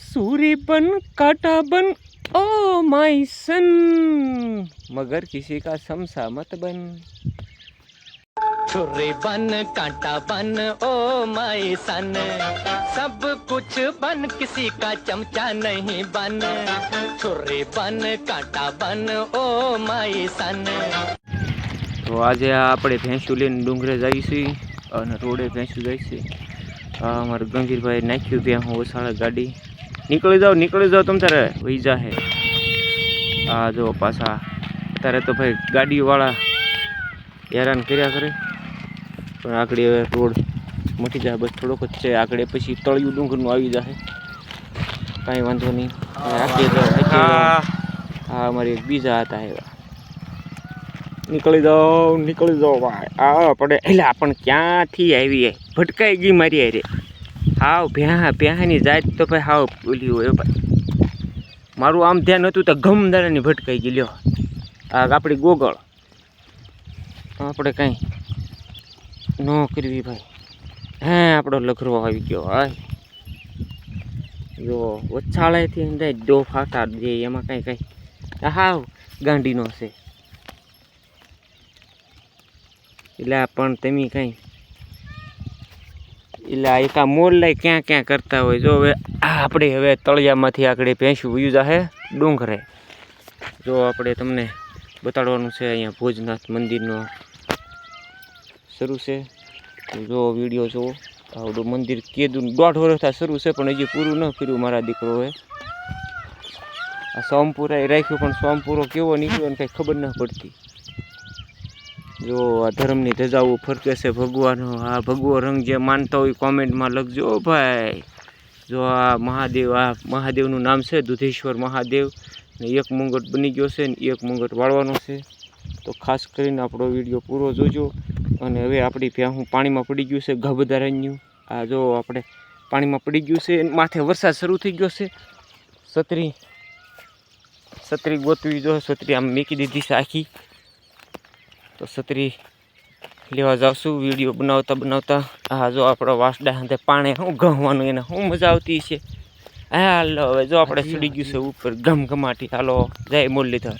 सूरी बन काटा बन ओ माय सन मगर किसी का समसा मत बन छुरी बन कांटा बन ओ माई सन सब कुछ बन किसी का चमचा नहीं बन छुरी बन कांटा बन ओ माई सन તો આજે આ આપણે ભેંસું લઈને ડુંગરે જઈશું અને રોડે ભેંસું જઈશું આ અમારા ગંભીરભાઈ નાખ્યું ત્યાં હું ઓસાળે ગાડી. નીકળી જાઓ નીકળી જાઓ તમ તારે. વહી જાહે. આ જો પાછા. અત્યારે તો ભાઈ ગાડીવાળા હેરાન કર્યા કરે. પણ આગળ હવે રોડ મટી જાય બસ થોડોક જ છે. આગળ પછી તળિયું ડુંગરનું આવી જશે કાંઈ વાંધો નહીં. હવે હા. અમારી બીજા હતા એવા. નીકળી જાઓ નીકળી જાઓ ભાઈ. આ આપણે. એટલે આપણ ક્યાંથી આવી ભટકાઈ ગઈ મારી હારે. હાવ ભ્યા, ભ્યાની જાત તો ભાઈ હાવ ઓલી હોય ભાઈ. મારું આમ ધ્યાન હતું તો ગમ દાડાની ભટકાઈ ગઈ, લ્યો. આ આપણી ગોગળ. આપણે કાંઈ ન કરવી ભાઈ. હે, આપણો લખરો આવી ગયો, હાય. જો વચ્છાળેથી અંદર ડો ફાટા દે, એમાં કાંઈ કાંઈ. હાવ ગાંડીનો છે. એટલે પણ તમે કાંઈ એટલે આ એકા મોર લઈ ક્યાં ક્યાં કરતા હોય? જો હવે આપણે હવે તળિયામાંથી આગળ ભેંસું વયું જાહે ડુંગરે. જો આપણે તમને બતાડવાનું છે અહીંયા ભોજનાથ મંદિરનો શરૂ છે. જો વીડિયો જુઓ, આવડું મંદિર કેદું દોઢ વર્ષથી શરૂ છે, પણ હજી પૂરું ન કર્યું મારા દીકરોએ આ સોમપુરા રાખ્યું પણ સોમપુરો કેવો નીકળ્યો ને કંઈ ખબર ન પડતી. જો, આ ધર્મની ધજાઓ ફરકે છે ભગવાનો આ ભગવો રંગ જે માનતા હોય કોમેન્ટમાં લખજો ભાઈ. જો, આ મહાદેવ, આ મહાદેવનું નામ છે દુધેશ્વર મહાદેવ. ને એક મુંગટ બની ગયો છે ને એક મુંગટ વાળવાનો છે. તો ખાસ કરીને આપણો વીડિયો પૂરો જોજો. અને હવે આપણી ભ્યાહું પાણીમાં પડી ગયું છે ગભધારણ્યું આ જો, આપણે પાણીમાં પડી ગયું છે માથે વરસાદ શરૂ થઈ ગયો છે. છત્રી છત્રી ગોતવી જો, છત્રી આમ મેકી દીધી છે આખી. તો છત્રી લેવા જાવશું વીડિયો બનાવતા બનાવતા. હા જો આપણો વાસડા સાથે પાણી શું ગમવાનું એને શું મજા આવતી છે. હાલો હવે જો આપણે ચડી ગયું છે. ઉપર ગમ ગમાટી હાલો જય મુરલીધર.